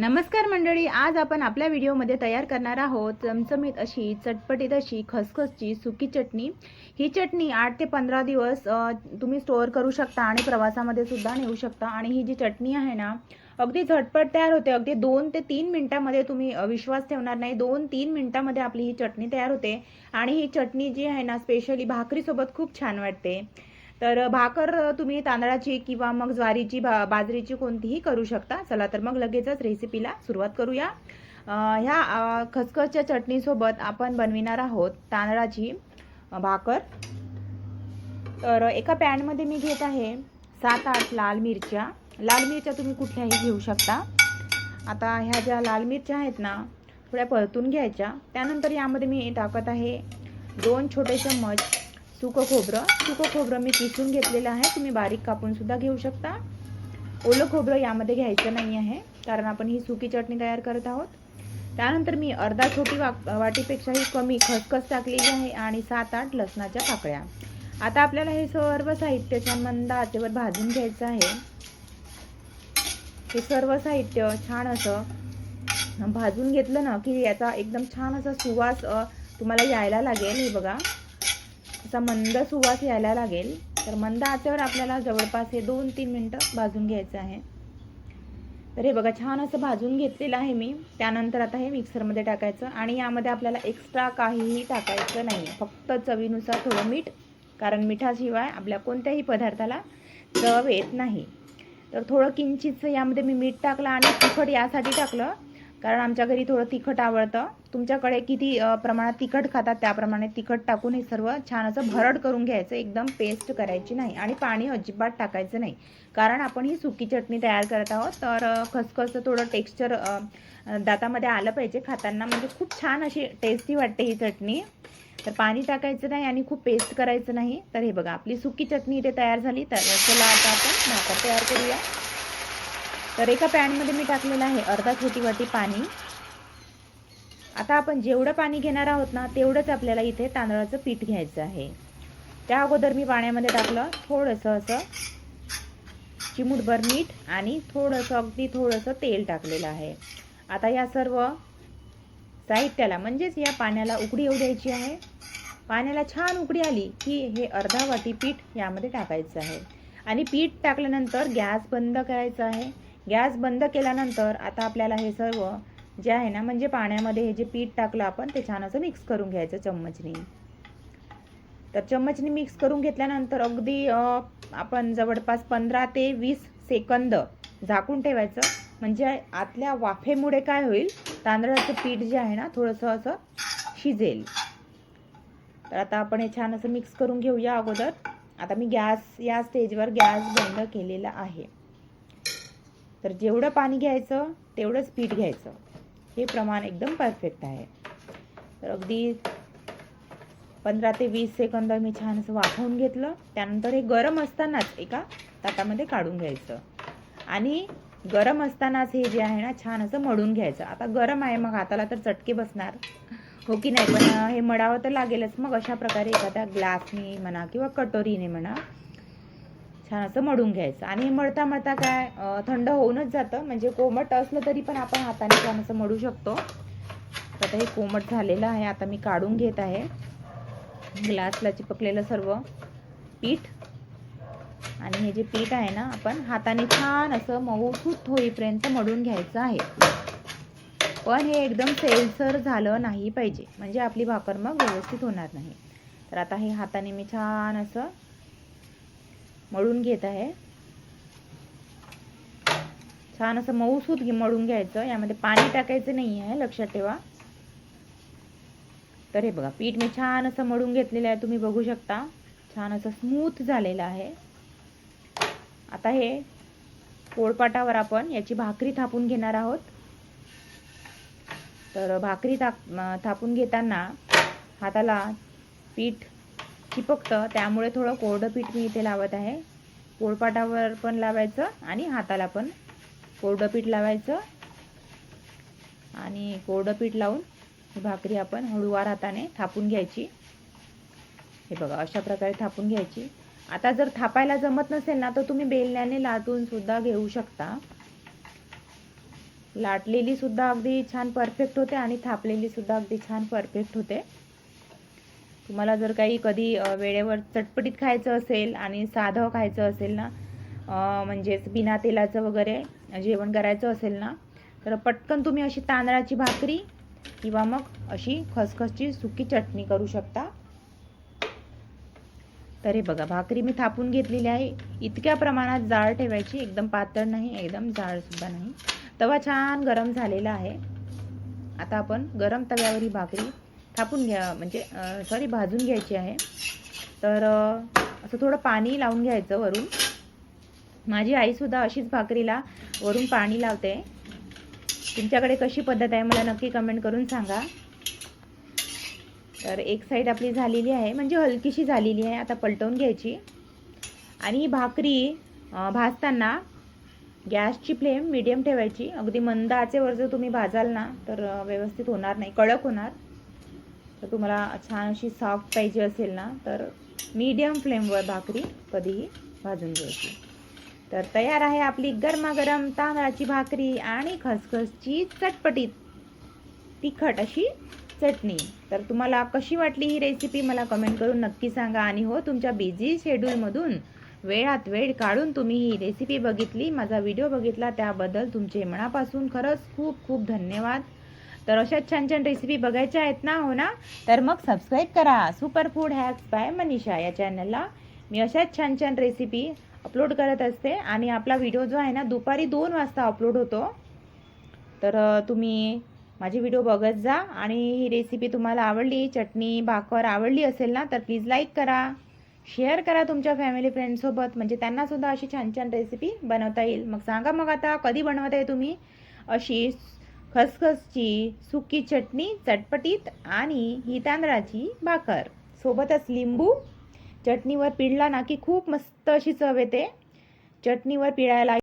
नमस्कार मंडळी आज आपण आपल्या व्हिडिओमध्ये तयार करणार आहोत चमचमीत अशी चटपटीत अशी खसखसची सुकी चटणी. ही चटणी आठ ते पंधरा दिवस तुम्ही स्टोअर करू शकता आणि प्रवासामध्ये सुद्धा नेऊ शकता. आणि ही जी चटणी आहे ना अगदी झटपट तयार होते. अगदी दोन ते तीन मिनिटामध्ये तुम्ही विश्वास ठेवणार नाही. दोन तीन मिनिटामध्ये आपली ही चटणी तयार होते. आणि ही चटणी जी आहे ना स्पेशली भाकरीसोबत खूप छान वाटते. तर भाकर तुम्ही तांदळाची किंवा मग ज्वारीची बा बाजरीची कोणतीही करू शकता. चला तर मग लगेचच रेसिपीला सुरुवात करूया. ह्या खसखसच्या चटणीसोबत आपण बनविणार आहोत तांदळाची भाकर. तर एका पॅनमध्ये मी घेत आहे सात आठ लाल मिरच्या. लाल मिरच्या तुम्ही कुठल्याही घेऊ शकता. आता ह्या ज्या लाल मिरच्या आहेत ना थोड्या परतून घ्यायच्या. त्यानंतर यामध्ये मी टाकत आहे दोन छोटे चम्मच सुकं खोबरं. सुकं खोबरं मी किसून घेतलेलं आहे. तुम्ही बारीक कापून सुद्धा घेऊ शकता. ओलं खोबरं यामध्ये घ्यायचं नाही आहे कारण आपण ही सुकी चटणी तयार करत आहोत. त्यानंतर मी अर्धा छोटी वा वाटीपेक्षाही कमी खसखस टाकलेली आहे आणि सात आठ लसणाच्या पाकळ्या. आता आपल्याला हे सर्व साहित्य छान मंद आचेवर भाजून घ्यायचं आहे. हे सर्व साहित्य छान असं भाजून घेतलं ना की याचा एकदम छान असा सुवास तुम्हाला यायला लागेल. हे बघा. असा मंद सुवास यायला लागेल. तर मंद आचेवर आपल्याला जवळपास हे दोन तीन मिनटं भाजून घ्यायचं आहे. तर हे बघा छान असं भाजून घेतलेलं आहे मी. त्यानंतर आता हे मिक्सरमध्ये टाकायचं आणि यामध्ये आपल्याला एक्स्ट्रा काहीही टाकायचं नाही. फक्त चवीनुसार थोडं मीठ कारण मिठाशिवाय आपल्या कोणत्याही पदार्थाला चव येत नाही. तर थोडं किंचितचं यामध्ये मी मीठ टाकलं आणि तिखट यासाठी टाकलं. कारण आमच्या घरी थोडं तिखट आवडतं. तुमच्याकडे किती प्रमाणात तिखट खातात त्याप्रमाणे तिखट टाकून हे सर्व छान असं भरड करून घ्यायचं एकदम पेस्ट करायची नाही आणि पाणी अजिबात टाकायचं नाही. कारण आपण ही सुकी चटणी तयार करत आहोत तर अ, खसखसचं थोडं टेक्स्चर दातामध्ये आलं पाहिजे खाताना. म्हणजे खूप छान अशी टेस्टी वाटते ही चटणी. तर पाणी टाकायचं नाही आणि खूप पेस्ट करायचं नाही. तर हे बघा आपली सुकी चटणी इथे तयार झाली. तर चला आता आपण भाकर तयार करूया. तर एका पॅनमध्ये मी टाकलेलं आहे अर्धा छोटीवरती वाटी पाणी. आता आपण जेवढं पाणी घेणार आहोत ना तेवढंच आपल्याला इथे तांदळाचं पीठ घ्यायचं आहे. त्या अगोदर मी पाण्यामध्ये टाकलं थोडंसं असं चिमूटभर मीठ आणि थोडंसं अगदी थोडंसं तेल टाकलेलं आहे. आता या सर्व साहित्याला म्हणजेच या पाण्याला उकडी येऊ द्यायची आहे. पाण्याला छान उकडी आली की हे अर्धा वाटी पीठ यामध्ये टाकायचं आहे. आणि पीठ टाकल्यानंतर गॅस बंद करायचा आहे. गॅस बंद केल्यानंतर आता आपल्याला हे सर्व जे आहे ना म्हणजे पाण्यामध्ये हे जे पीठ टाकलं आपण ते छान असं मिक्स करून घ्यायचं चम्मचनी. तर चम्मचनी मिक्स करून घेतल्यानंतर अगदी आपण जवळपास पंधरा ते वीस सेकंद झाकून ठेवायचं. म्हणजे आतल्या वाफेमुळे काय होईल तांदळाचं पीठ जे आहे ना थोडंसं असं शिजेल. तर आता आपण हे छान असं मिक्स करून घेऊया अगोदर. आता मी गॅस या स्टेजवर गॅस बंद केलेला आहे. तर जेवढं पाणी घ्यायचं तेवढंच पीठ घ्यायचं. हे प्रमाण एकदम परफेक्ट आहे. तर अगदी पंधरा ते वीस सेकंद मी छान असं वाफवून घेतलं. त्यानंतर हे गरम असतानाच एका ताटामध्ये काढून घ्यायचं. आणि गरम असतानाच हे जे आहे ना छान असं मळून घ्यायचं. आता गरम आहे मग हाताला तर चटके बसणार. हो की नाही? पण हे मळावं तर लागेलच. मग अशा प्रकारे एखाद्या ग्लासने म्हणा किंवा कटोरीने म्हणा छान असं मळून घ्यायचं. आणि मळता मळता काय थंड होऊनच जातं. म्हणजे कोमट असलं तरी पण आपण हाताने छान असं मळू शकतो. तर आता हे कोमट झालेलं आहे. आता मी काढून घेत आहे. ग्लासला चिपकलेलं सर्व पीठ. आणि हे जे पीठ आहे ना आपण हाताने छान असं मऊसूत होईपर्यंत मळून घ्यायचं आहे. पण हे एकदम सेलसर झालं नाही पाहिजे. म्हणजे आपली भाकर मग व्यवस्थित होणार नाही. तर आता हे हाताने मी छान असं मळून घेत आहे. छान असं मऊसूत मळून घ्यायचं. यामध्ये पाणी टाकायचं नाही आहे लक्षात ठेवा. तर हे बघा पीठ मी छान असं मळून घेतलेलं आहे तुम्ही बघू शकता. छान असं स्मूथ झालेलं आहे. आता हे पोळपाटावर आपण याची भाकरी थापून घेणार आहोत. तर भाकरी थाप थापून घेताना हाताला पीठ चिपकतं त्यामुळे थोडं कोरडं पीठ मी इथे लावत आहे. पोळपाटावर पण लावायचं आणि हाताला पण. कोरडं पीठ लावायचं. आणि कोरडं पीठ लावून ही भाकरी आपण हळूवार हाताने थापून घ्यायची. हे बघा अशा प्रकारे थापून घ्यायची. आता जर थापायला जमत नसेल ना तर तुम्ही बेलण्याने लाटून सुद्धा घेऊ शकता. लाटलेली सुद्धा अगदी छान परफेक्ट होते आणि थापलेली सुद्धा अगदी छान परफेक्ट होते. तुम्हाला जर काही कधी वेळेवर चटपटीत खायचं असेल आणि साधं खायचं असेल ना म्हणजेच बिना तेलाचं वगैरे जेवण करायचं असेल ना तर पटकन तुम्ही अशी तांदळाची भाकरी किंवा मग अशी खसखसची सुकी चटणी करू शकता. तर हे बघा भाकरी मी थापून घेतलेली आहे. इतक्या प्रमाणात जाळ ठेवायची एकदम पातळ नाही एकदम जाळसुद्धा नाही. तवा छान गरम झालेला आहे. आता आपण गरम तव्यावर ही भाकरी थापून घ्या म्हणजे सॉरी भाजून घ्यायची आहे. तर असं थोडं पाणी लावून घ्यायचं वरून. माझी आईसुद्धा अशीच भाकरीला वरून पाणी लावते. तुमच्याकडे कशी पद्धत आहे मला नक्की कमेंट करून सांगा. तर एक साईड आपली झालेली आहे म्हणजे हलकीशी झालेली आहे आता पलटवून घ्यायची. आणि ही भाकरी भाजताना गॅसची फ्लेम मिडियम ठेवायची. अगदी मंद आचेवर जर तुम्ही भाजाल ना तर व्यवस्थित होणार नाही कडक होणार. तर तुम्हाला छान अशी सॉफ्ट पाहिजे असेल ना तर मीडियम फ्लेमवर भाकरी कधीही भाजून घ्यायची. तर तयार आहे आपली गरमागरम तांदळाची भाकरी आणि खसखसची चटपटीत तिखट अशी चटणी. तर तुम्हाला कशी वाटली ही रेसिपी मला कमेंट करून नक्की सांगा. आणि हो तुमच्या बिझी शेड्यूलमधून वेळात वेळ काढून तुम्ही ही रेसिपी बघितली माझा व्हिडिओ बघितला त्याबद्दल तुमचे मनापासून खरंच खूप खूप धन्यवाद. तर अशाच छान छान रेसिपी बघायच्या आहेत ना हो ना? तर मग सबस्क्राईब करा. Super food hacks by Manisha या चॅनलला मी अशाच छान छान रेसिपी अपलोड करत असते आणि आपला व्हिडिओ जो आहे ना दुपारी दोन वाजता अपलोड होतो. तर तुम्ही माझे व्हिडिओ बघत जा आणि ही रेसिपी तुम्हाला आवडली चटणी भाकर आवडली असेल ना तर प्लीज लाईक करा. शेअर करा तुमच्या फॅमिली फ्रेंडसोबत म्हणजे त्यांनासुद्धा अशी छान छान रेसिपी बनवता येईल. मग सांगा मग आता कधी बनवत आहे तुम्ही? अशी खसखसची सुकी चटणी चटपटीत आणि ही तांदळाची भाकर. सोबतच लिंबू. चटणीवर पिळला ना की खूप मस्त अशी चव येते. चटणीवर पिळायला